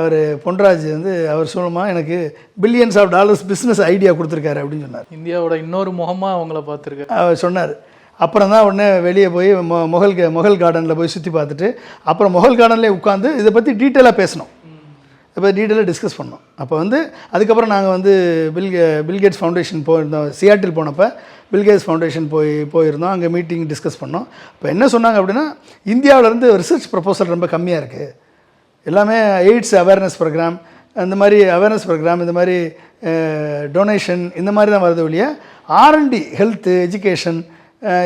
அவர் பொன்ராஜ் வந்து அவர் சொல்லமாக எனக்கு billions of dollars business idea கொடுத்துருக்காரு அப்படின்னு சொன்னார். இந்தியாவோட இன்னொரு முகமா அவங்கள பார்த்துருக்கேன். அவர் சொன்னார். அப்புறம் தான் உடனே வெளியே போய் மொ மொகல் மொகல் கார்டனில் போய் சுற்றி பார்த்துட்டு அப்புறம் மொகல் கார்டன்லேயே உட்காந்து இதை பற்றி டீட்டெயிலாக பேசணும். இப்போ டீட்டெயிலாக டிஸ்கஸ் பண்ணோம் அப்போ வந்து அதுக்கப்புறம் நாங்கள் வந்து பில் பில்கேட்ஸ் ஃபவுண்டேஷன் போயிருந்தோம். சியாட்டில் போனப்போ பில்கேட்ஸ் ஃபவுண்டேஷன் போய் போயிருந்தோம். அங்கே மீட்டிங் டிஸ்கஸ் பண்ணோம். இப்போ என்ன சொன்னாங்க அப்படின்னா இந்தியாவிலேருந்து ரிசர்ச் ப்ரப்போசல் ரொம்ப கம்மியாக இருக்குது எல்லாமே எய்ட்ஸ் அவேர்னஸ் ப்ரோக்ராம் அந்த மாதிரி அவேர்னஸ் ப்ரோக்ராம் இந்த மாதிரி டொனேஷன் இந்த மாதிரி தான் வருது ஒழிய ஆர்என்டி ஹெல்த்து எஜுகேஷன்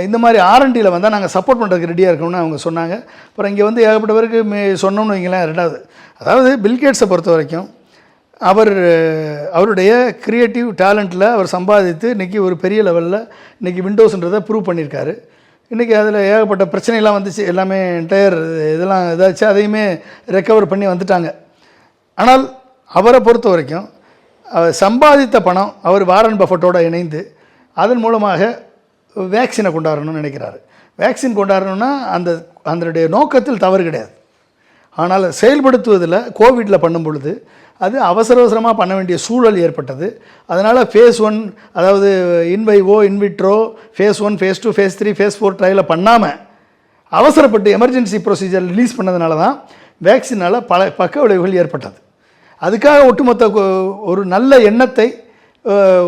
இந்த மாதிரி ஆர்என்டியில் வந்தால் நாங்கள் சப்போர்ட் பண்ணுறதுக்கு ரெடியாக இருக்கணும்னு அவங்க சொன்னாங்க. அப்புறம் இங்கே வந்து ஏகப்பட்ட பேருக்கு மே சொன்னோம்னு வைங்களேன் ரெண்டாவது. அதாவது பில்கேட்ஸை பொறுத்த வரைக்கும் அவர் அவருடைய க்ரியேட்டிவ் டேலண்ட்டில் அவர் சம்பாதித்து இன்றைக்கி ஒரு பெரிய லெவலில் இன்றைக்கி விண்டோஸ்ன்றதை ப்ரூவ் பண்ணியிருக்காரு இன்றைக்கி அதில் ஏகப்பட்ட பிரச்சனைலாம் வந்துச்சு. எல்லாமே என்டையர் இதெல்லாம் இதாச்சு அதையுமே ரெக்கவர் பண்ணி வந்துட்டாங்க. ஆனால் அவரை பொறுத்த வரைக்கும் சம்பாதித்த பணம் அவர் வாரன் பஃபட்டோடு இணைந்து அதன் மூலமாக வேக்சினை கொண்டாடணும்னு நினைக்கிறாரு. வேக்சின் கொண்டாடணும்னா அந்த அதனுடைய நோக்கத்தில் தவறு கிடையாது. ஆனால் செயல்படுத்துவதில் கோவிட்டில் பண்ணும் பொழுது அது அவசர அவசரமாக பண்ண வேண்டிய சூழல் ஏற்பட்டது. அதனால் ஃபேஸ் ஒன் அதாவது in vivo in vitro phase one phase two phase three phase four ட்ரையலை பண்ணாமல் அவசரப்பட்டு எமர்ஜென்சி ப்ரொசீஜர் ரிலீஸ் பண்ணதுனால தான் வேக்சினால் பல பக்க விளைவுகள் ஏற்பட்டது. அதுக்காக ஒட்டுமொத்த ஒரு நல்ல எண்ணத்தை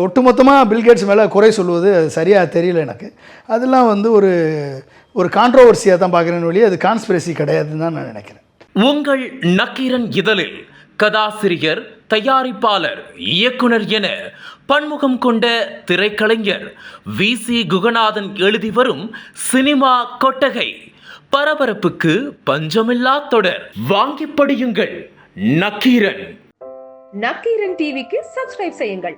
ஒட்டுமொத்தமாக பில்கேட்ஸ் மேலே குறை சொல்வது அது சரியாக தெரியல எனக்கு. அதெல்லாம் வந்து ஒரு ஒரு கான்ட்ரோவர்சியாக தான் பார்க்குறேன்னு வழி அது கான்ஸ்பிரசி கிடையாதுன்னு தான் நான் நினைக்கிறேன். உங்கள் நக்கீரன் இதழில் கதாசிரியர் தயாரிப்பாளர் இயக்குனர் என பன்முகம் கொண்ட திரைக்கலைஞர் வி. சி. குகநாதன் எழுதி வரும் சினிமா கொட்டகை பரபரப்புக்கு பஞ்சமில்லா தொடர். வாங்கி படியுங்கள் நக்கீரன். நக்கீரன் டிவிக்கு சப்ஸ்கிரைப் செய்யுங்கள்.